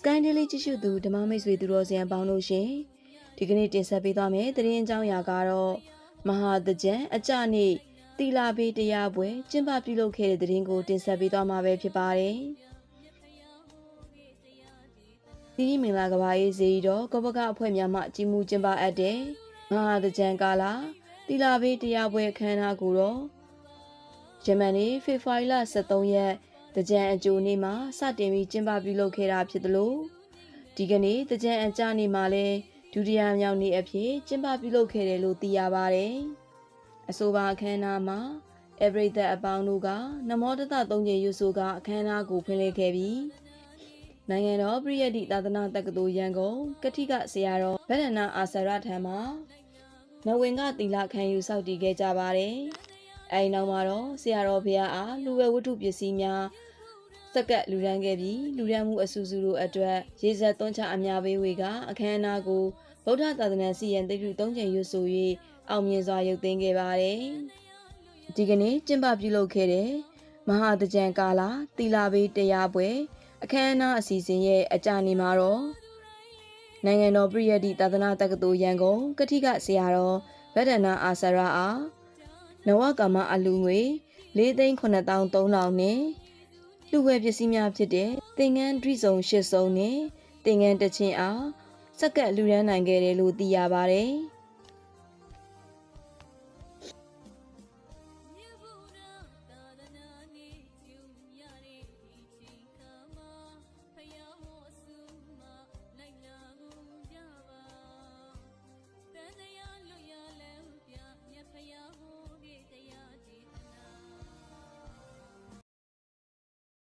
Sky Daily ကြည့်ရှုသူဓမ္မမိတ်ဆွေသူတော်စင်အပေါင်းတို့ရှင်ဒီကနေ့တင်ဆက်ပေးသွားမယ့်သတင်းအကြောင်းအရာကတော့မဟာတကြံအကြနေ့တီလာဘေးတရားပွဲကျင်းပပြုလုပ်ခဲ့တဲ့သတင်းကိုတင်ဆက်ပေးသွားမှာပဲဖြစ်ပါတယ်ဒီနေ့မင်္ဂလာကဘာရေးစီတော့ကပကအဖွဲ့များမှကြီးမှုကျင်းပအပ်တဲ့မဟာတကြံကာလာတီလာဘေးတရားပွဲအခမ်းအနားကိုတော့ဂျမန်နေ့ဖေဖော်ဝါရီလ23ရက် တကြံအကျိုးနေ့မှာစတင်ပြီးကျင်းပပြုလုပ်ခဲ့တာဖြစ်သလိုဒီကနေ့တကြံအကြနေ့မှာလည်းဒုတိယမြောက်နေ့အဖြစ်ကျင်းပပြုလုပ်ခဲ့တယ်လို့သိရပါတယ်။အဆိုပါအခမ်းအနားမှာအဗရိသက်အပေါင်းတို့ကနမောတတသုံးချိန်ရွဆိုကအခမ်းအနားကိုဖွင့်လှစ်ခဲ့ပြီးနိုင်ငံတော်ပြည်ရည်သာသနာတက္ကသိုလ်ရန်ကုန်ကတိကဆရာတော်ဗဒနာအာဆရထံမှာမဝင်ကတီလာခံယူစောင့်တည်ခဲ့ကြပါတယ်။ အဲဒီနောက်မှာတော့ဆရာတော်ဘုရားအားလူဝဲဝတ္ထုပစ္စည်းများစက်ကပ်လူရန်ခဲ့ပြီးလူရန်မှုအဆူဆူတို့အတွက်ရေဇက်သွန်းချအများပေးဝေကအခမ်းအနားကိုဗုဒ္ဓသာသနာစီရင်တပြုသုံးချိန်ရွတ်ဆို၍အောင်မြင်စွာရုပ်သိမ်းခဲ့ပါတယ်။ဒီကနေ့ကျင်းပပြုလုပ်ခဲ့တဲ့မဟာတကြံကာလာတီလာဘေးတရားပွဲအခမ်းအနားအစီအစဉ်ရဲ့အကြနေမှာတော့နိုင်ငံတော်ပြည်ရည်သာသနာတက္ကသိုလ်ရန်ကုန်ကတိကဆရာတော်ဗဒနာအာဆရာအား နဝကမအလူငွေ၄ ,8300 နဲ့လူဝယ်ပစ္စည်းများဖြစ်တဲ့သင်္ကန်းဒွိစုံ၈စုံနဲ့သင်္ကန်းတချင်းအားစက္ကပ်လူရန်နိုင်ခဲ့တယ်လို့သိရပါတယ်။